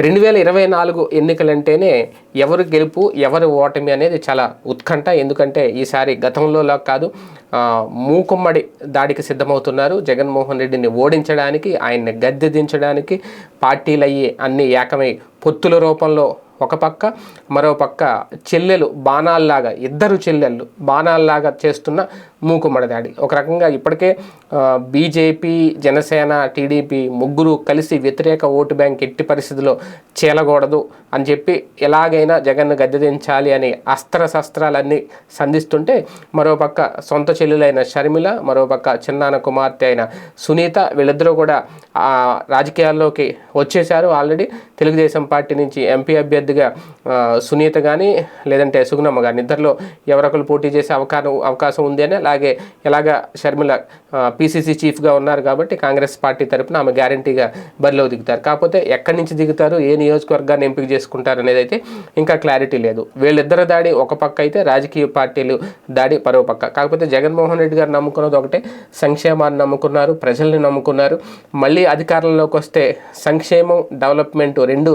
రెండు వేల ఇరవై నాలుగు ఎన్నికలంటేనే ఎవరు గెలుపు ఎవరు ఓటమి అనేది చాలా ఉత్కంఠ. ఎందుకంటే ఈసారి గతంలోలా కాదు మూకుమ్మడి దాడికి సిద్ధమవుతున్నారు. జగన్మోహన్ రెడ్డిని ఓడించడానికి ఆయన్ని గద్దె దించడానికి పార్టీలయ్యి అన్ని ఏకమై పొత్తుల రూపంలో ఒక పక్క మరో పక్క చెల్లెలు బాణాల్లాగా ఇద్దరు చెల్లెళ్ళు బాణాల్లాగా చేస్తున్న మూకుమ్మడి దాడి. ఒక రకంగా ఇప్పటికే బీజేపీ జనసేన టీడీపీ ముగ్గురు కలిసి వ్యతిరేక ఓటు బ్యాంక్ ఎట్టి పరిస్థితిలో చేలకూడదు అని చెప్పి ఎలాగైనా జగన్ను గద్దెదించాలి అని అస్త్ర శస్త్రాలన్నీ సంధిస్తుంటే మరోపక్క సొంత చెల్లెలైన షర్మిల మరోపక్క చిన్నాన కుమార్తె అయిన సునీత వీళ్ళిద్దరూ కూడా రాజకీయాల్లోకి వచ్చేశారు ఆల్రెడీ. తెలుగుదేశం పార్టీ నుంచి ఎంపీ అభ్యర్థిగా సునీత కానీ లేదంటే సుగుణమ్మ కానీ ఇద్దరిలో ఎవరొకరు పోటీ చేసే అవకాశం అవకాశం ఉంది అని అలాగే ఎలాగా షర్మిల పీసీసీ చీఫ్గా ఉన్నారు కాబట్టి కాంగ్రెస్ పార్టీ తరపున ఆమె గ్యారంటీగా బరిలో దిగుతారు. కాకపోతే ఎక్కడి నుంచి దిగుతారు ఏ నియోజకవర్గాన్ని ఎంపిక చేసుకుంటారు అనేది అయితే ఇంకా క్లారిటీ లేదు. వీళ్ళిద్దరు దాడి ఒక పక్క అయితే రాజకీయ పార్టీలు దాడి మరో పక్క. కాకపోతే జగన్మోహన్ రెడ్డి గారు నమ్ముకున్నది ఒకటే సంక్షేమాన్ని నమ్ముకున్నారు ప్రజల్ని నమ్ముకున్నారు. మళ్ళీ అధికారంలోకి వస్తే సంక్షేమం డెవలప్మెంట్ రెండు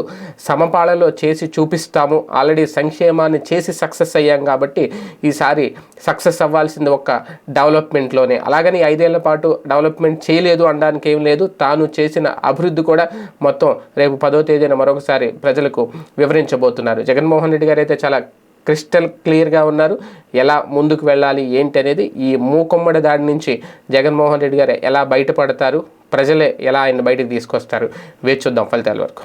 సమపాళలో చేసి చూపిస్తాము. ఆల్రెడీ సంక్షేమాన్ని చేసి సక్సెస్ అయ్యాం కాబట్టి ఈసారి సక్సెస్ అవ్వాల్సింది ఒక్క డెవలప్మెంట్లోనే. అలాగని ఐదేళ్ళ పాటు డెవలప్మెంట్ చేయలేదు అనడానికి ఏం లేదు. తాను చేసిన అభివృద్ధి కూడా మొత్తం రేపు పదో తేదీన మరొకసారి ప్రజలకు వివరించబోతున్నారు. జగన్మోహన్ రెడ్డి గారు అయితే చాలా క్రిస్టల్ క్లియర్గా ఉన్నారు. ఎలా ముందుకు వెళ్ళాలి ఏంటి అనేది ఈ మూకొమ్మడి దాడి నుంచి జగన్మోహన్ రెడ్డి గారు ఎలా బయటపడతారు ప్రజలే ఎలా ఆయన బయటకు తీసుకొస్తారు వేచి చూద్దాం ఫలితాల వరకు.